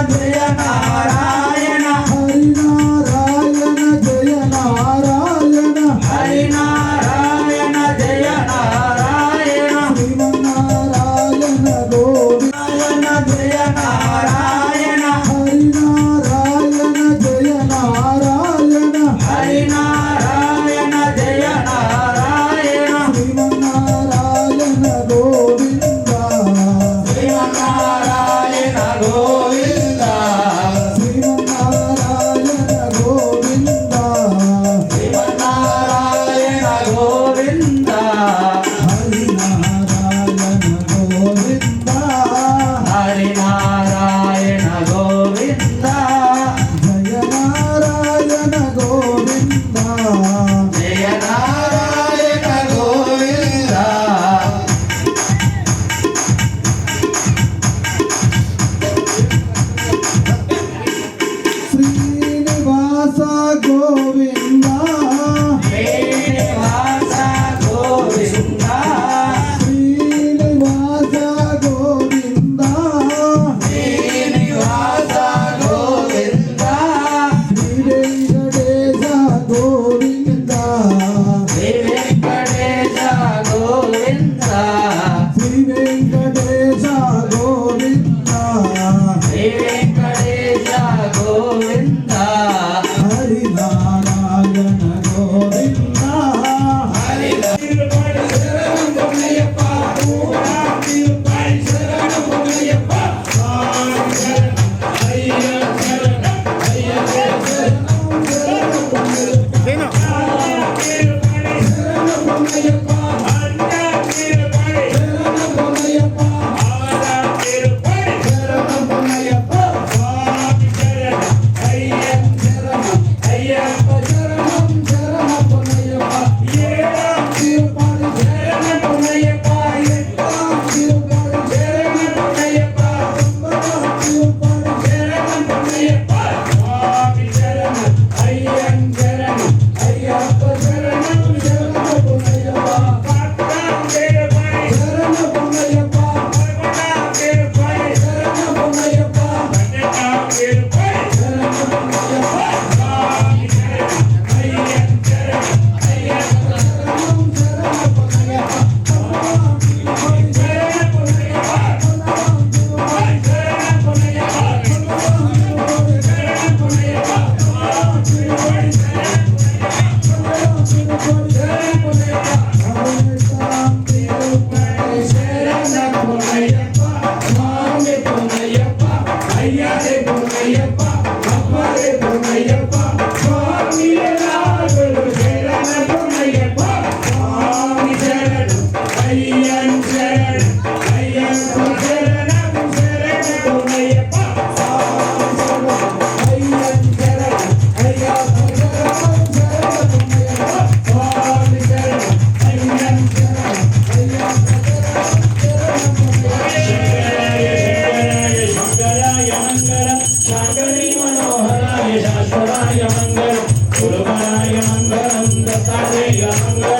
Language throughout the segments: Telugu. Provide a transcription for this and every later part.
Adriana. বললেন नागरी मनोहराय शाश्वताय मङ्गलम् कुलपराय मङ्गलम् दत्तात्रेय मङ्गलम्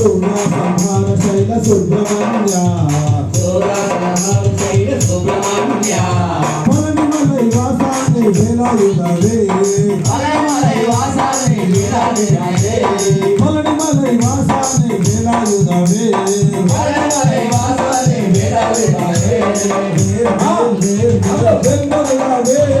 సంహార శైల సుబ్రహ్మణ్య మలనిమలై వాసాన్ని వేలాయుధవే మలనిమలై వాసాన్ని వేలాయుధవే వెంగళ వేల్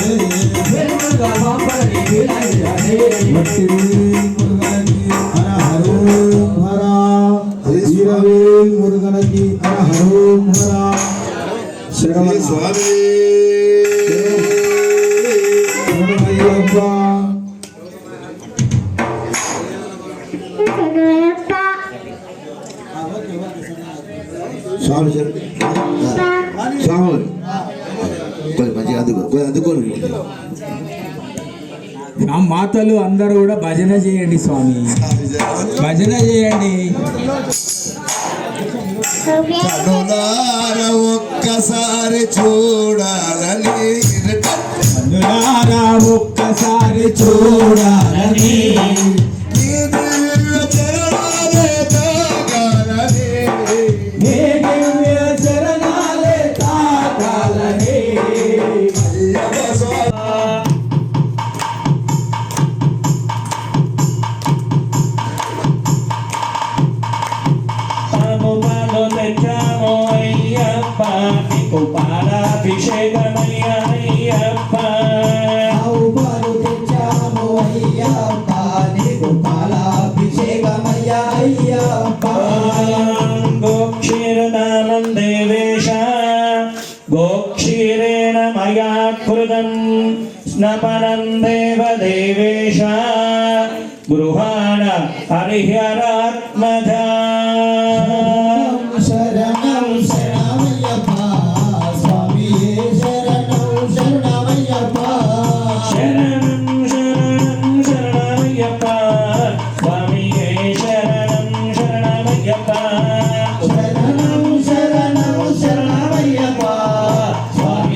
ಸ್ವಾಮಿ ಸ್ವಾಮಿ ಕೊಯ್ ಮಜಿ ಅದು ಕೊಯ್ ಅದು ಕೊಯ್ ఆ మాతలు అందరూ కూడా భజన చేయండి స్వామి. భజన చేయండి. ఒక్కసారి చూడాలని ఒక్కసారి చూడాలని गृहाण हरिहरात्मन